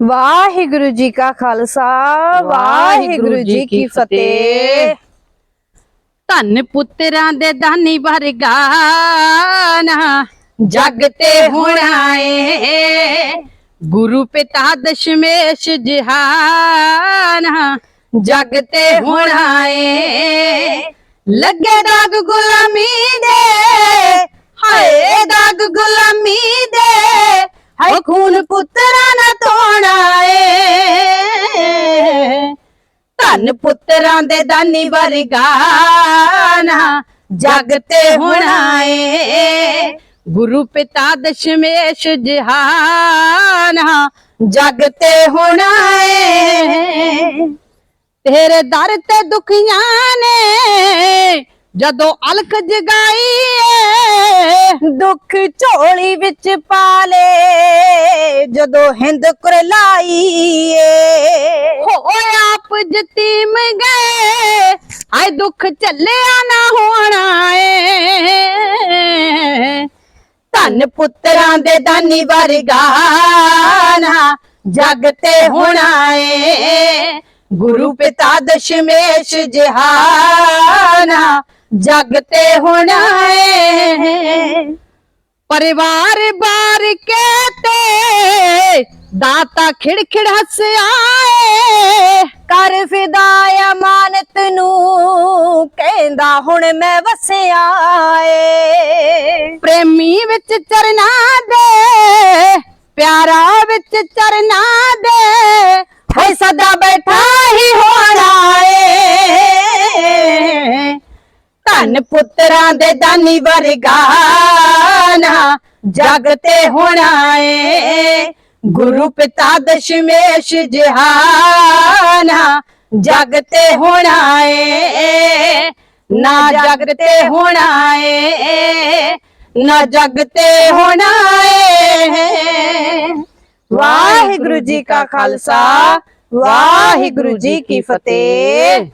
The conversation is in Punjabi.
ਵਾਹਿਗੁਰੂ ਜੀ ਕਾ ਖਾਲਸਾ ਵਾਹਿਗੁਰੂ ਜੀ ਕੀ ਫਤਿਹ। ਧੰਨ ਪੁੱਤਰਾਂ ਦੇ ਦਾਨੀ ਵਰਗਾ ਨਾ ਜਗ ਤੇ ਹੁਣ ਆਏ ਗੁਰੂ ਪਿਤਾ ਦਸ਼ਮੇਸ਼ ਜਹਾਨ ਜਗ ਤੇ ਹੁਣ ਆਏ ਲੱਗੇ ਦਾਗ ਗੁਲਾਮੀ ਦੇ ਹਾਏ ਦਾਗ ਗੁਲਾਮੀ ਦੇ। ਹਾਏ ਖੂਨ ਪੁੱਤਰਾਂ ਪੁੱਤਰਾਂ ਦੇ ਦਾਨੀ ਵਰਗਾ ਨਾ। ਜਗ ਤੇ ਹੁਣ ਆਏ। ਗੁਰੂ ਪਿਤਾ ਦਸ਼ਮੇਸ਼ ਜਹਾਨ। ਜਗ ਤੇ ਹੁਣ ਆਏ। ਤੇਰੇ ਦਰ ਤੇ ਦੁਖੀਆਂ ਨੇ। ਜਦੋਂ ਅਲਖ ਜਗਾਈ ਦੁੱਖ ਝੋਲੀ ਵਿੱਚ ਪਾ ਲੇ, ਜਦੋਂ ਹਿੰਦ ਕੁਰਲਾਈ ਏ। ਆਪ ਜਤੀਮ ਗਏ ਹਾਏ ਦੁੱਖ ਚੱਲਿਆ ਨਾ ਹੋਣਾ ਏ। ਧੰਨ ਪੁੱਤਰਾਂ ਦੇ ਦਾਨੀ ਵਰਗਾ ਨਾ ਜਗ ਤੇ ਹੋਣਾ ਏ। ਗੁਰੂ ਪਿਤਾ ਦਸ਼ਮੇਸ਼ ਜਹਾਨਾ ਜਗ ਤੇ ਹੋਣਾ ਏ ਪਰਿਵਾਰ ਬਾਰ ਕੇ ਤੇ ਦਾਤਾ ਖਿੜਖਿੜ ਹੱਸਿਆ ਏ। ਕਰ ਫਿਦਾ ਅਮਾਨਤ ਨੂੰ, ਕਹਿੰਦਾ ਹੁਣ ਮੈਂ ਵਸਿਆ ਏ। ਪ੍ਰੇਮੀ ਵਿੱਚ ਚਰਨਾ ਦੇ, ਪਿਆਰਾ ਵਿੱਚ ਚਰਨਾ ਦੇ। ਹੈ ਸਦਾ ਬੈਠਾ ਹੀ ਹੋ ਧੰਨ ਪੁੱਤਰਾਂ ਦੇ ਦਾਨੀ ਵਰਗਾ ਜਗ ਤੇ ਹੋਣਾ ਏ ਗੁਰੂ ਪਿਤਾ ਦਸ਼ਮੇਸ਼ ਜਹਾਨਾ। ਜਗ ਤੇ ਹੋਣਾ ਏ ਨਾ ਜਗ ਤੇ ਹੋਣਾ ਏ ਨਾ ਜਗ ਤੇ ਹੋਣਾ ਏ ਵਾਹਿਗੁਰੂ ਜੀ ਕਾ ਖਾਲਸਾ, ਵਾਹਿਗੁਰੂ ਜੀ ਕੀ ਫਤਿਹ।